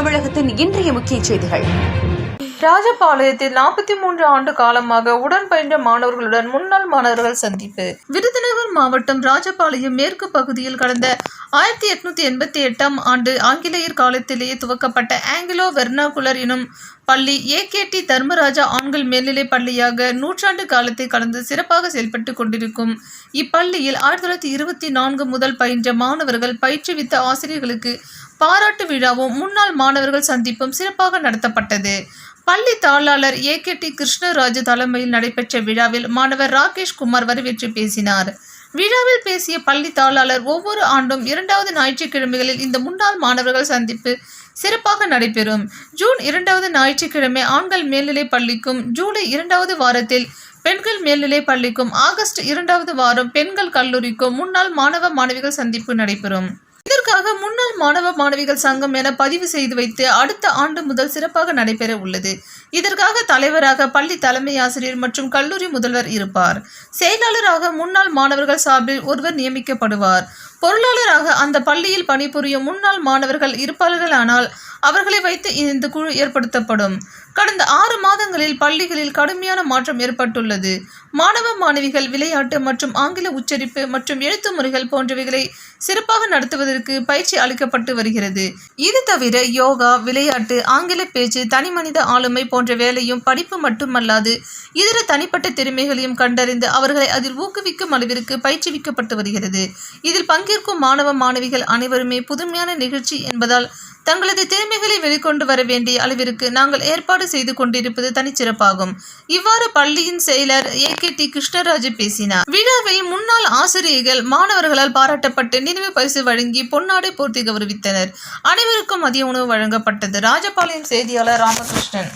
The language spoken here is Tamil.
தமிழகத்தின் இன்றைய முக்கிய செய்திகள். ராஜபாளையத்தில் நாற்பத்தி மூன்று ஆண்டு காலமாக உடன் பயின்ற மாணவர்களுடன் முன்னாள் மாணவர்கள் சந்திப்பு. விருதுநகர் மாவட்டம் ராஜபாளையம் மேற்கு பகுதியில் கடந்த ஆயிரத்தி எட்நூத்தி எண்பத்தி எட்டாம் ஆண்டு ஆங்கிலேயர் காலத்திலேயே துவக்கப்பட்ட ஆங்கிலோ வெர்னாகுலர் எனும் பள்ளி ஏ கே டி தர்மராஜா ஆண்கள் மேல்நிலைப் பள்ளியாக நூற்றாண்டு காலத்தை கடந்து சிறப்பாக செயல்பட்டு கொண்டிருக்கும் இப்பள்ளியில் ஆயிரத்தி தொள்ளாயிரத்தி இருபத்தி நான்கு முதல் பயின்ற மாணவர்கள் பயிற்றுவித்த ஆசிரியர்களுக்கு பாராட்டு விழாவும் முன்னாள் மாணவர்கள் சந்திப்பும் சிறப்பாக நடத்தப்பட்டது. பள்ளி தாளாளர் ஏ. கே. டி. கிருஷ்ணராஜு தலைமையில் நடைபெற்ற விழாவில் மாணவர் ராகேஷ் குமார் வரவேற்று பேசினார். விழாவில் பேசிய பள்ளி தாளாளர் ஒவ்வொரு ஆண்டும் இரண்டாவது ஞாயிற்றுக்கிழமைகளில் இந்த முன்னாள் மாணவர்கள் சந்திப்பு சிறப்பாக நடைபெறும். ஜூன் இரண்டாவது ஞாயிற்றுக்கிழமை ஆண்கள் மேல்நிலைப் பள்ளிக்கும் ஜூலை இரண்டாவது வாரத்தில் பெண்கள் மேல்நிலைப் பள்ளிக்கும் ஆகஸ்ட் இரண்டாவது வாரம் பெண்கள் கல்லூரிக்கும் முன்னாள் மாணவ மாணவிகள் சந்திப்பு நடைபெறும். இதற்காக முன்னாள் மாணவ மாணவிகள் சங்கம் என பதிவு செய்து வைத்து அடுத்த ஆண்டு முதல் சிறப்பாக நடைபெற உள்ளது. இதற்காக தலைவராக பள்ளி தலைமை ஆசிரியர் மற்றும் கல்லூரி முதல்வர் இருப்பார். செயலாளராக முன்னாள் மாணவர்கள் சார்பில் ஒருவர் நியமிக்கப்படுவார். பொருளாளராக அந்த பள்ளியில் பணிபுரியும் முன்னாள் மாணவர்கள் இருப்பார்களானால் அவர்களை வைத்து இந்த குழு ஏற்படுத்தப்படும். கடந்த ஆறு மாதங்களில் பள்ளிகளில் கடுமையான மாற்றம் ஏற்பட்டுள்ளது. மாணவ மாணவிகள் விளையாட்டு மற்றும் ஆங்கில உச்சரிப்பு மற்றும் எழுத்து முறைகள் போன்றவைகளை சிறப்பாக நடத்துவது நடத்துவதற்கு பயிற்சி அளிக்கப்பட்டு வருகிறது. இது தவிர யோகா விளையாட்டு ஆங்கில பேச்சு தனிமனித ஆளுமை போன்ற வேலையும் படிப்பு மட்டுமல்லாது இதர தனிப்பட்ட திறமைகளையும் கண்டறிந்து அவர்களை அதில் ஊக்குவிக்கும் அளவிற்கு பயிற்றுவிக்கப்பட்டு வருகிறது. இதில் பங்கேற்கும் மாணவ மாணவிகள் அனைவருமே புதுமையான நிகழ்ச்சி என்பதால் தங்களது திறமைகளை வெளிக்கொண்டு வர வேண்டிய அளவிற்கு நாங்கள் ஏற்பாடு செய்து கொண்டிருப்பது தனிச்சிறப்பாகும். இவ்வாறு பள்ளியின் செயலர் ஏ. கே. டி. கிருஷ்ணராஜு பேசினார். விழாவில் முன்னாள் ஆசிரியர்கள் மாணவர்களால் பாராட்டப்பட்டு நினைவு பரிசு வழங்கி பொன்னாடை போர்த்தி கௌரவித்தனர். அனைவருக்கும் மதிய உணவு வழங்கப்பட்டது. ராஜபாளையம் செய்தியாளர் ராமகிருஷ்ணன்.